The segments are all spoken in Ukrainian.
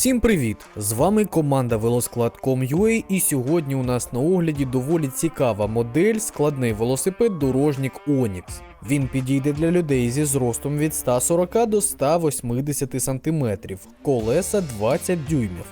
Всім привіт! З вами команда Велосклад.com.ua і сьогодні у нас на огляді доволі цікава модель складний велосипед дорожнік Onyx. Він підійде для людей зі зростом від 140 до 180 см, колеса 20 дюймів.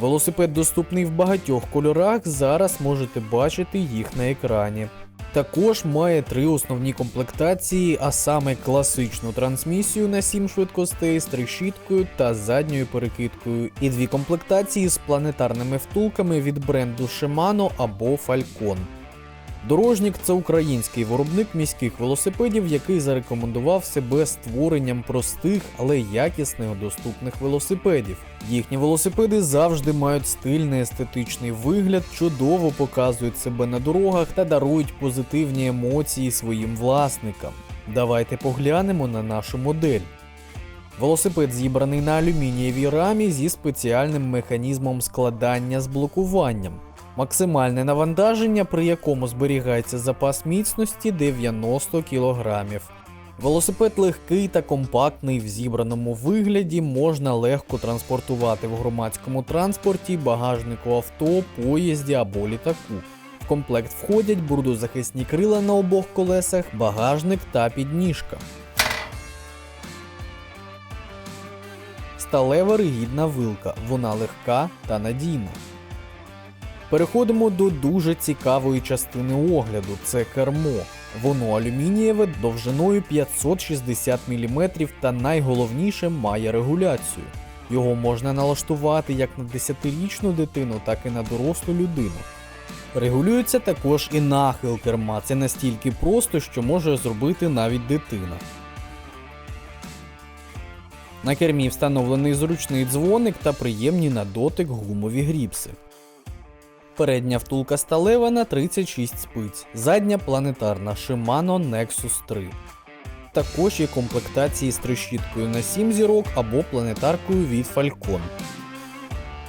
Велосипед доступний в багатьох кольорах, зараз можете бачити їх на екрані. Також має три основні комплектації, а саме класичну трансмісію на 7 швидкостей з трещіткою та задньою перекидкою, і дві комплектації з планетарними втулками від бренду Shimano або Falcon. Дорожнік це український виробник міських велосипедів, який зарекомендував себе створенням простих, але якісних доступних велосипедів. Їхні велосипеди завжди мають стильний естетичний вигляд, чудово показують себе на дорогах та дарують позитивні емоції своїм власникам. Давайте поглянемо на нашу модель. Велосипед зібраний на алюмінієвій рамі зі спеціальним механізмом складання з блокуванням. Максимальне навантаження, при якому зберігається запас міцності 90 кг. Велосипед легкий та компактний в зібраному вигляді, можна легко транспортувати в громадському транспорті, багажнику авто, поїзді або літаку. В комплект входять бурдозахисні крила на обох колесах, багажник та підніжка. Сталева ригідна вилка, вона легка та надійна. Переходимо до дуже цікавої частини огляду це кермо. Воно алюмінієве довжиною 560 мм та найголовніше має регуляцію. Його можна налаштувати як на 10-річну дитину, так і на дорослу людину. Регулюється також і нахил керма. Це настільки просто, що може зробити навіть дитина. На кермі встановлений зручний дзвоник та приємні на дотик гумові гріпси. Передня втулка сталева на 36 спиць, задня планетарна Shimano Nexus 3. Також є комплектації з трещіткою на 7 зірок або планетаркою від Falcon.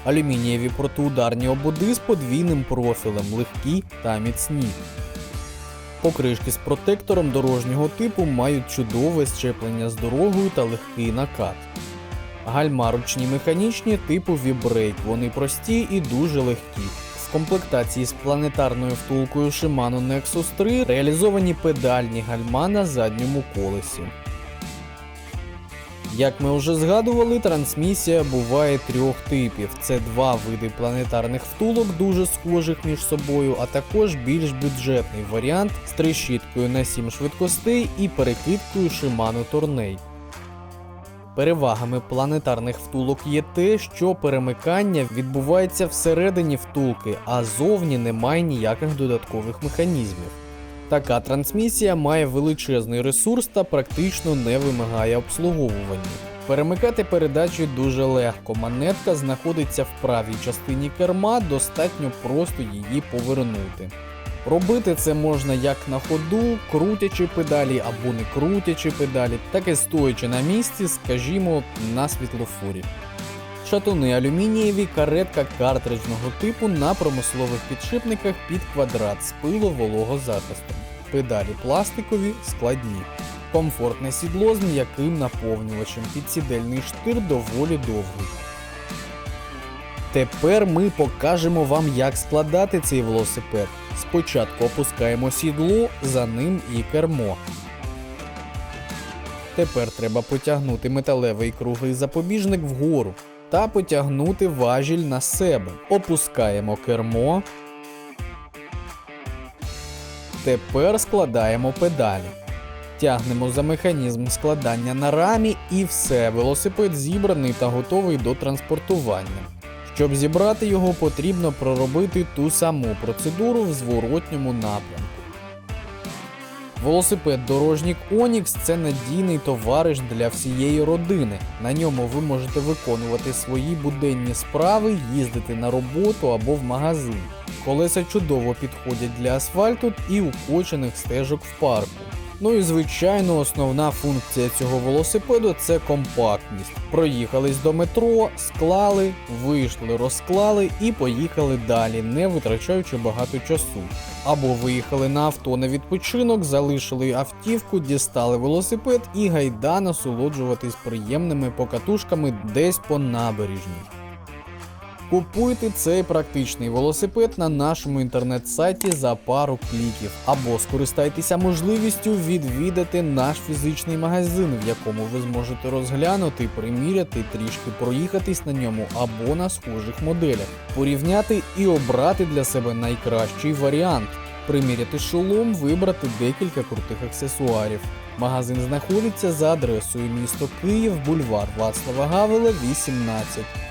Алюмінієві протиударні ободи з подвійним профілем, легкі та міцні. Покришки з протектором дорожнього типу мають чудове щеплення з дорогою та легкий накат. Гальма ручні механічні типу Vibreak, вони прості і дуже легкі. В комплектації з планетарною втулкою Shimano Nexus 3 реалізовані педальні гальма на задньому колесі. Як ми вже згадували, трансмісія буває трьох типів: це два види планетарних втулок, дуже схожих між собою, а також більш бюджетний варіант з трещіткою на 7 швидкостей і перекидкою Shimano Tourney. Перевагами планетарних втулок є те, що перемикання відбувається всередині втулки, а зовні немає ніяких додаткових механізмів. Така трансмісія має величезний ресурс та практично не вимагає обслуговування. Перемикати передачі дуже легко. Монетка знаходиться в правій частині керма, достатньо просто її повернути. Робити це можна як на ходу, крутячи педалі або не крутячи педалі, так і стоячи на місці, скажімо, на світлофорі. Шатуни алюмінієві, каретка картриджного типу на промислових підшипниках під квадрат з пило-вологозахистом. Педалі пластикові, складні. Комфортне сідло з м'яким наповнювачем, підсідельний штир доволі довгий. Тепер ми покажемо вам, як складати цей велосипед. Спочатку опускаємо сідло, за ним і кермо. Тепер треба потягнути металевий круглий запобіжник вгору та потягнути важіль на себе. Опускаємо кермо. Тепер складаємо педалі. Тягнемо за механізм складання на рамі і все, велосипед зібраний та готовий до транспортування. Щоб зібрати його, потрібно проробити ту саму процедуру в зворотньому напрямку. Велосипед дорожнік Onyx це надійний товариш для всієї родини. На ньому ви можете виконувати свої буденні справи, їздити на роботу або в магазин. Колеса чудово підходять для асфальту і укочених стежок в парку. Ну і звичайно, основна функція цього велосипеду це компактність. Проїхались до метро, склали, вийшли, розклали і поїхали далі, не витрачаючи багато часу. Або виїхали на авто на відпочинок, залишили автівку, дістали велосипед і гайда насолоджуватись приємними покатушками десь по набережній. Купуйте цей практичний велосипед на нашому інтернет-сайті за пару кліків, або скористайтеся можливістю відвідати наш фізичний магазин, в якому ви зможете розглянути, приміряти, трішки проїхатись на ньому або на схожих моделях, порівняти і обрати для себе найкращий варіант. Приміряти шолом, вибрати декілька крутих аксесуарів. Магазин знаходиться за адресою місто Київ, бульвар Вацлава Гавела, 18.